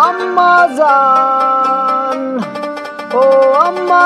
আম্মা জান ও আম্মা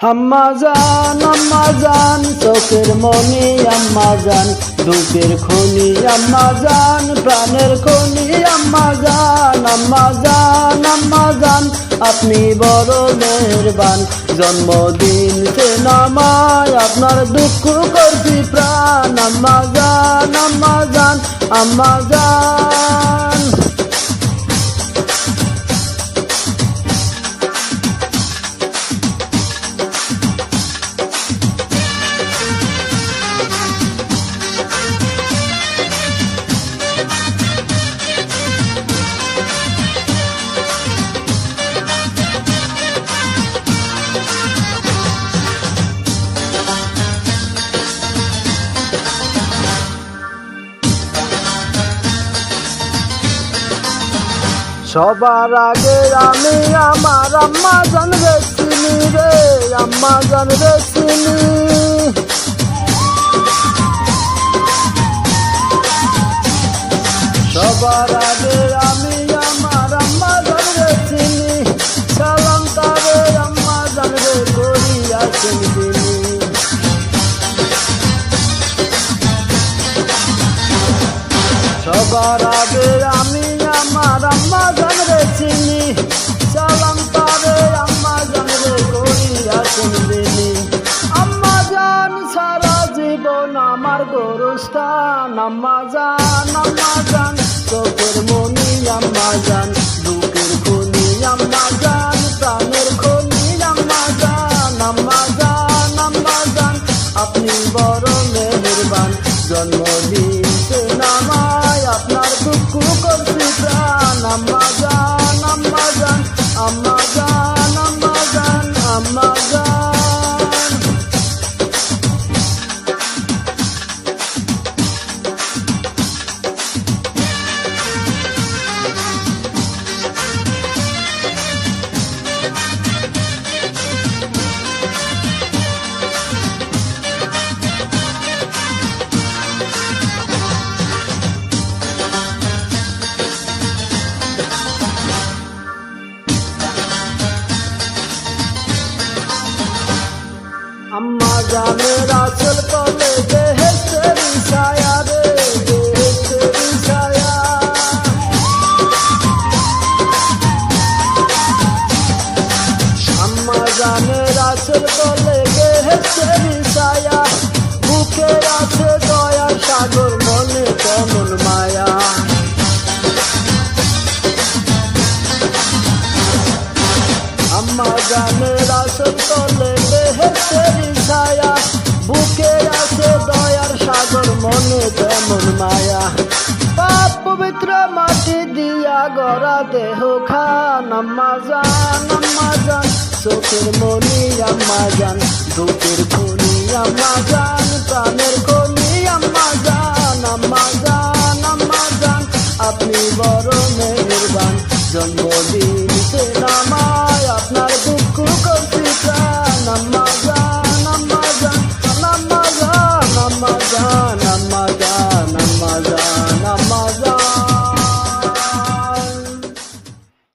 আম্মা জান আম্মা জান, চোখের মনি, আম্মা জান দুঃখের খনি, আম্মা জান, প্রাণের খনি, আম্মা জান আম্মা জান আম্মা জান, আপনি বড় মেহরবান, জন্মদিন সে নামায়, আপনার দুঃখ করছি প্রাণ, আম্মা জান, আম্মা সবার আগে আমি আমার আম্মা জান রে চিনি রে, আম্মা জান রে চিনি সবার আগে আমি আমার আম্মা জান রে চিনি সালাম তারে আম্মা জান রে করিয়া চিনি সবার আগে আমি আম্মা জানরে চিনি সারা জীবন আমার গরুস্থান, আম্মা জান আম্মা জান, চোখের মনি আম্মা জান আপনি বড় জন্মদিন নামায় আপনার দুঃখ করছি প্রাণ আম্মা জান আম্মা আম্মা জানের আসল কলে দেহের ছায়া রে দেহের ছায়া আম্মা জানের আসল কলে দেহের ছায়া বুকে আছে দয়ার সাগর বুকে দয়ার সাগর মনে তেমন মায়া দিয়া গড়া দেহ খান আম্মা জান আম্মা জান চোখের মনি আম্মা জান দুঃখের খনি আম্মা জান প্রাণের খনি আম্মা জান আম্মা জান আম্মা জান আপনি বড় মেহেরবান জন্মদিন